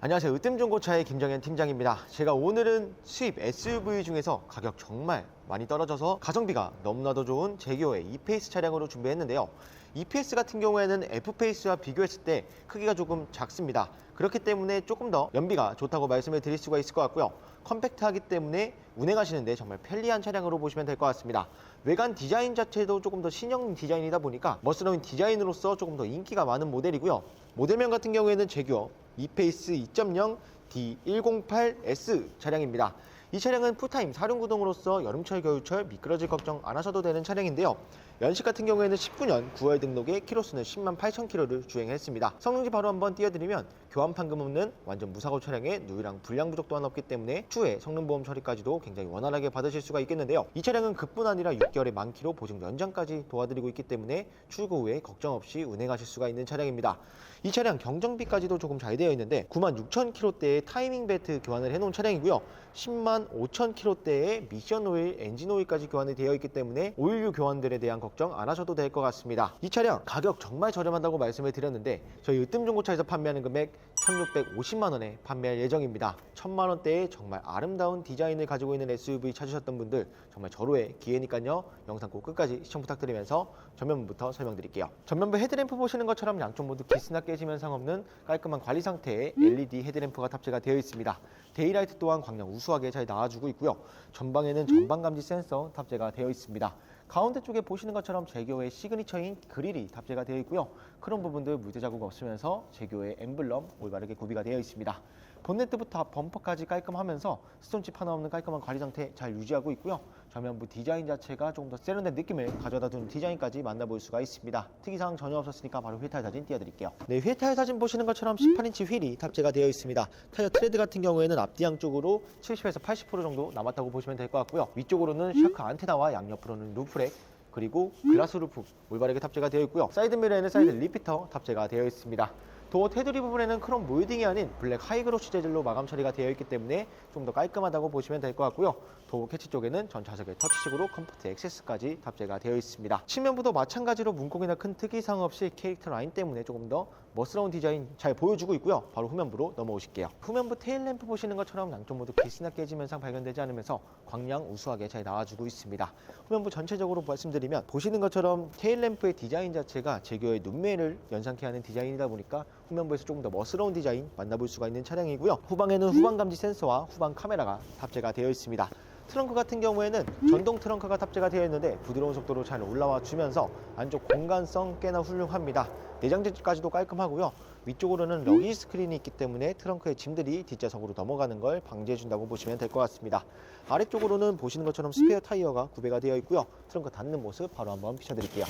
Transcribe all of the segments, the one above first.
안녕하세요. 으뜸중고차의 김정현 팀장입니다. 제가 오늘은 수입 SUV 중에서 가격 정말 많이 떨어져서 가성비가 너무나도 좋은 제기어의 e페이스 차량으로 준비했는데요. e페이스 같은 경우에는 F페이스와 비교했을 때 크기가 조금 작습니다. 그렇기 때문에 조금 더 연비가 좋다고 말씀을 드릴 수가 있을 것 같고요. 컴팩트하기 때문에 운행하시는데 정말 편리한 차량으로 보시면 될 것 같습니다. 외관 디자인 자체도 조금 더 신형 디자인이다 보니까 멋스러운 디자인으로서 조금 더 인기가 많은 모델이고요. 모델명 같은 경우에는 제규어 e페이스 2.0 D108S 차량입니다. 이 차량은 풀타임 사륜구동으로서 여름철 겨울철 미끄러질 걱정 안 하셔도 되는 차량인데요. 연식 같은 경우에는 19년 9월 등록에 키로수는 10만 8천 킬로를 주행했습니다. 성능지 바로 한번 띄워드리면 교환 판금 없는 완전 무사고 차량에 누유랑 불량 부족 또한 없기 때문에 추후에 성능보험 처리까지도 굉장히 원활하게 받으실 수가 있겠는데요. 이 차량은 그뿐 아니라 6개월의 만키로 보증 연장까지 도와드리고 있기 때문에 출고 후에 걱정 없이 운행하실 수가 있는 차량입니다. 이 차량 경정비까지도 조금 잘 되어 있는데 9만 6천 킬로대의 타이밍 벨트 교환을 해놓은 차량이고요. 10만 5천 킬로대의 미션 오일, 엔진 오일까지 교환이 되어 있기 때문에 오일류 교환들에 대한 안 하셔도 될 것 같습니다. 이 차량 가격 정말 저렴하다고 말씀을 드렸는데 저희 으뜸중고차에서 판매하는 금액 1,650만 원에 판매할 예정입니다. 1,000만 원대의 정말 아름다운 디자인을 가지고 있는 SUV 찾으셨던 분들 정말 절호의 기회니까요. 영상 꼭 끝까지 시청 부탁드리면서 전면부부터 설명드릴게요. 전면부 헤드램프 보시는 것처럼 양쪽 모두 기스나 깨지면 상없는 깔끔한 관리 상태의 LED 헤드램프가 탑재가 되어 있습니다. 데이라이트 또한 광량 우수하게 잘 나와주고 있고요. 전방에는 전방 감지 센서 탑재가 되어 있습니다. 가운데 쪽에 보시는 것처럼 제교의 시그니처인 그릴이 탑재가 되어 있고요. 그런 부분들 물때 자국 없으면서 제교의 엠블럼 올바르게 구비가 되어 있습니다. 본네트부터 앞 범퍼까지 깔끔하면서 스톤칩 하나 없는 깔끔한 관리 상태 잘 유지하고 있고요. 전면부 디자인 자체가 조금 더 세련된 느낌을 가져다 두는 디자인까지 만나볼 수가 있습니다. 특이사항 전혀 없었으니까 바로 휠 타일 사진 띄워드릴게요. 네, 휠 타일 사진 보시는 것처럼 18인치 휠이 탑재가 되어 있습니다. 타이어 트레드 같은 경우에는 앞뒤 양쪽으로 70에서 80% 정도 남았다고 보시면 될 것 같고요. 위쪽으로는 샤크 안테나와 양옆으로는 루프렉 그리고 글라스 루프 올바르게 탑재가 되어 있고요. 사이드 미러에는 사이드 리피터 탑재가 되어 있습니다. 도어 테두리 부분에는 크롬 몰딩이 아닌 블랙 하이그로시 재질로 마감 처리가 되어 있기 때문에 좀 더 깔끔하다고 보시면 될 것 같고요. 도어 캐치 쪽에는 전 좌석에 터치식으로 컴포트 액세스까지 탑재가 되어 있습니다. 측면부도 마찬가지로 문콕이나 큰 특이사항 없이 캐릭터 라인 때문에 조금 더 멋스러운 디자인 잘 보여주고 있고요. 바로 후면부로 넘어오실게요. 후면부 테일 램프 보시는 것처럼 양쪽 모두 기스나 깨짐 현상 발견되지 않으면서 광량 우수하게 잘 나와주고 있습니다. 후면부 전체적으로 말씀드리면 보시는 것처럼 테일 램프의 디자인 자체가 제교의 눈매를 연상케 하는 디자인이다 보니까 후면부에서 조금 더 멋스러운 디자인 만나볼 수가 있는 차량이고요. 후방에는 후방 감지 센서와 후방 카메라가 탑재가 되어 있습니다. 트렁크 같은 경우에는 전동 트렁크가 탑재가 되어 있는데 부드러운 속도로 잘 올라와 주면서 안쪽 공간성 꽤나 훌륭합니다. 내장 재질까지도 깔끔하고요. 위쪽으로는 러기 스크린이 있기 때문에 트렁크의 짐들이 뒷좌석으로 넘어가는 걸 방지해 준다고 보시면 될 것 같습니다. 아래쪽으로는 보시는 것처럼 스페어 타이어가 구배가 되어 있고요. 트렁크 닫는 모습 바로 한번 비춰드릴게요.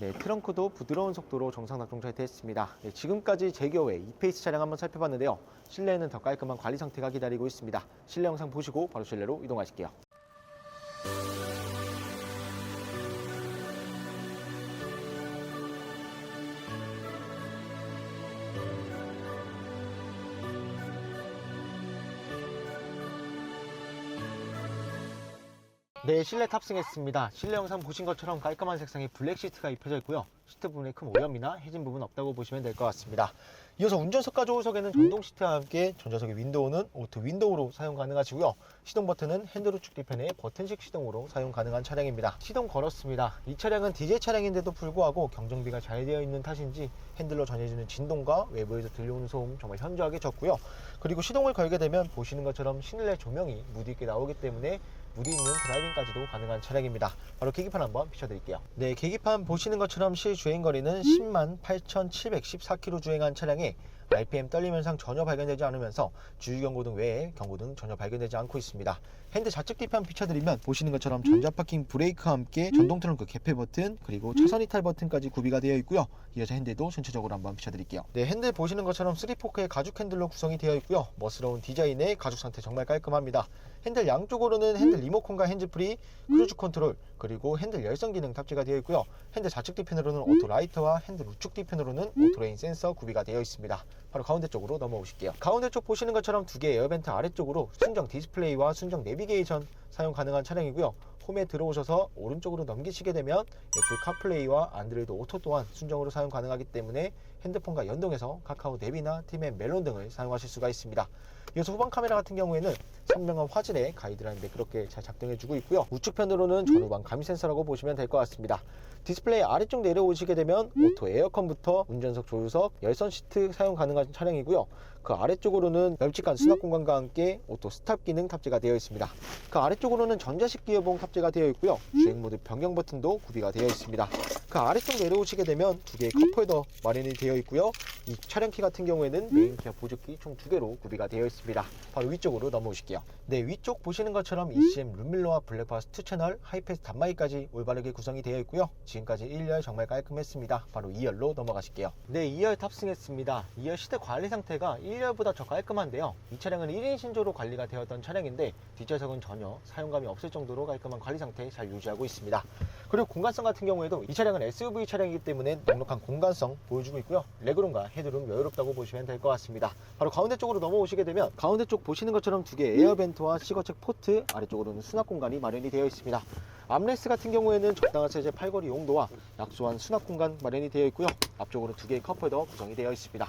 네, 트렁크도 부드러운 속도로 정상 낙동 상태했습니다. 네, 지금까지 제교의 이페이스 차량 한번 살펴봤는데요. 실내에는 더 깔끔한 관리 상태가 기다리고 있습니다. 실내 영상 보시고 바로 실내로 이동하실게요. 네, 실내 탑승했습니다. 실내 영상 보신 것처럼 깔끔한 색상의 블랙 시트가 입혀져 있고요. 시트 부분에 큰 오염이나 해진 부분 없다고 보시면 될 것 같습니다. 이어서 운전석과 조수석에는 전동 시트와 함께 전자석의 윈도우는 오토 윈도우로 사용 가능하시고요. 시동 버튼은 핸들 우측 뒤편에 버튼식 시동으로 사용 가능한 차량입니다. 시동 걸었습니다. 이 차량은 디젤 차량인데도 불구하고 경정비가 잘 되어 있는 탓인지 핸들로 전해지는 진동과 외부에서 들려오는 소음 정말 현저하게 적고요. 그리고 시동을 걸게 되면 보시는 것처럼 실내 조명이 무드 있게 나오기 때문에 무드 있는 드라이빙까지도 가능한 차량입니다. 바로 계기판 한번 비춰드릴게요. 네, 계기판 보시는 것처럼 실 주행거리는 10만 8,714km 주행한 차량에 RPM 떨림 현상 전혀 발견되지 않으면서 주유 경고 등 외에 경고 등 전혀 발견되지 않고 있습니다. 핸드 좌측 뒤편 비춰드리면 보시는 것처럼 전자 파킹 브레이크와 함께 전동 트렁크 개폐 버튼 그리고 차선 이탈 버튼까지 구비가 되어 있고요. 이어서 핸들도 전체적으로 한번 비춰드릴게요. 네, 핸들 보시는 것처럼 3포크의 가죽 핸들로 구성이 되어 있고요. 멋스러운 디자인의 가죽 상태 정말 깔끔합니다. 핸들 양쪽으로는 핸들 리모컨과 핸즈프리, 크루즈 컨트롤, 그리고 핸들 열선 기능 탑재가 되어 있고요. 핸들 좌측 뒤편으로는 오토 라이터와 핸들 우측 뒤편으로는 오토 레인 센서 구비가 되어 있습니다. 바로 가운데 쪽으로 넘어오실게요. 가운데 쪽 보시는 것처럼 두 개의 에어벤트 아래쪽으로 순정 디스플레이와 순정 내비게이션 사용 가능한 차량이고요. 홈에 들어오셔서 오른쪽으로 넘기시게 되면 애플 카플레이와 안드로이드 오토 또한 순정으로 사용 가능하기 때문에 핸드폰과 연동해서 카카오 앱이나 팀의 멜론 등을 사용하실 수가 있습니다. 이어서 후방 카메라 같은 경우에는 선명한 화질의 가이드라인 매끄럽게 잘 작동해주고 있고요. 우측편으로는 전후방 감시 센서라고 보시면 될 것 같습니다. 디스플레이 아래쪽 내려오시게 되면 오토 에어컨부터 운전석 조수석, 열선 시트 사용 가능한 차량이고요. 그 아래쪽으로는 널찍한 수납 공간과 함께 오토 스탑 기능 탑재가 되어 있습니다. 그 아래쪽으로는 전자식 기어봉 탑재가 되어 있고요. 주행 모드 변경 버튼도 구비가 되어 있습니다. 그 아래쪽 내려오시게 되면 두 개의 컵홀더 마련이 되어 있고요. 이 차량 키 같은 경우에는 메인 키와 보조키 총 두 개로 구비가 되어 있습니다. 바로 위쪽으로 넘어오실게요. 네, 위쪽 보시는 것처럼 ECM 룸밀러와 블랙박스 2 채널, 하이패스 단마이까지 올바르게 구성이 되어 있고요. 지금까지 1열 정말 깔끔했습니다. 바로 2열로 넘어가실게요. 네, 2열 탑승했습니다. 2열 시트 관리 상태가 1열보다 더 깔끔한데요. 이 차량은 1인 신조로 관리가 되었던 차량인데 뒷좌석은 전혀 사용감이 없을 정도로 깔끔한 관리 상태 잘 유지하고 있습니다. 그리고 공간성 같은 경우에도 이 차량은 SUV 차량이기 때문에 넉넉한 공간성 보여주고 있고요. 레그룸과 헤드룸 여유롭다고 보시면 될 것 같습니다. 바로 가운데 쪽으로 넘어오시게 되면 가운데 쪽 보시는 것처럼 두 개의 에어벤트와 시거책 포트 아래쪽으로는 수납 공간이 마련이 되어 있습니다. 암레스 같은 경우에는 적당한 사이즈의 팔걸이 용도와 약소한 수납 공간 마련이 되어 있고요. 앞쪽으로 두 개의 컵홀더 구성이 되어 있습니다.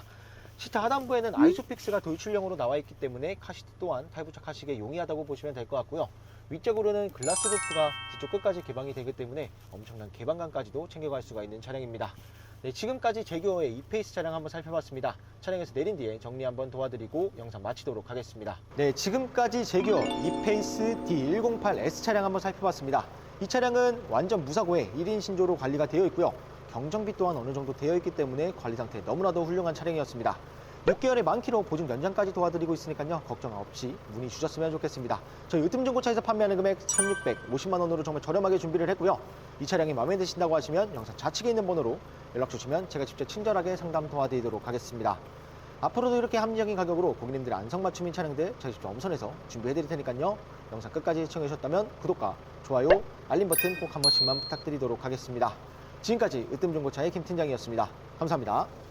시트 하단부에는 아이소픽스가 도입출형으로 나와 있기 때문에 카시트 또한 탈 부착하시기에 용이하다고 보시면 될 것 같고요. 위쪽으로는 글라스 루프가 뒤쪽 끝까지 개방이 되기 때문에 엄청난 개방감까지도 챙겨갈 수가 있는 차량입니다. 네, 지금까지 제규어의 이페이스 차량 한번 살펴봤습니다. 차량에서 내린 뒤에 정리 한번 도와드리고 영상 마치도록 하겠습니다. 네, 지금까지 제규어 이페이스 D108S 차량 한번 살펴봤습니다. 이 차량은 완전 무사고에 1인 신조로 관리가 되어 있고요. 경정비 또한 어느 정도 되어 있기 때문에 관리 상태 너무나도 훌륭한 차량이었습니다. 6개월의 만키로 보증 연장까지 도와드리고 있으니까요. 걱정 없이 문의 주셨으면 좋겠습니다. 저희 으뜸중고차에서 판매하는 금액 1,650만 원으로 정말 저렴하게 준비를 했고요. 이 차량이 마음에 드신다고 하시면 영상 좌측에 있는 번호로 연락 주시면 제가 직접 친절하게 상담 도와드리도록 하겠습니다. 앞으로도 이렇게 합리적인 가격으로 고객님들의 안성맞춤인 차량들 저희 직접 엄선해서 준비해드릴 테니까요. 영상 끝까지 시청해주셨다면 구독과 좋아요, 알림 버튼 꼭 한 번씩만 부탁드리도록 하겠습니다. 지금까지 으뜸중고차의 김 팀장이었습니다. 감사합니다.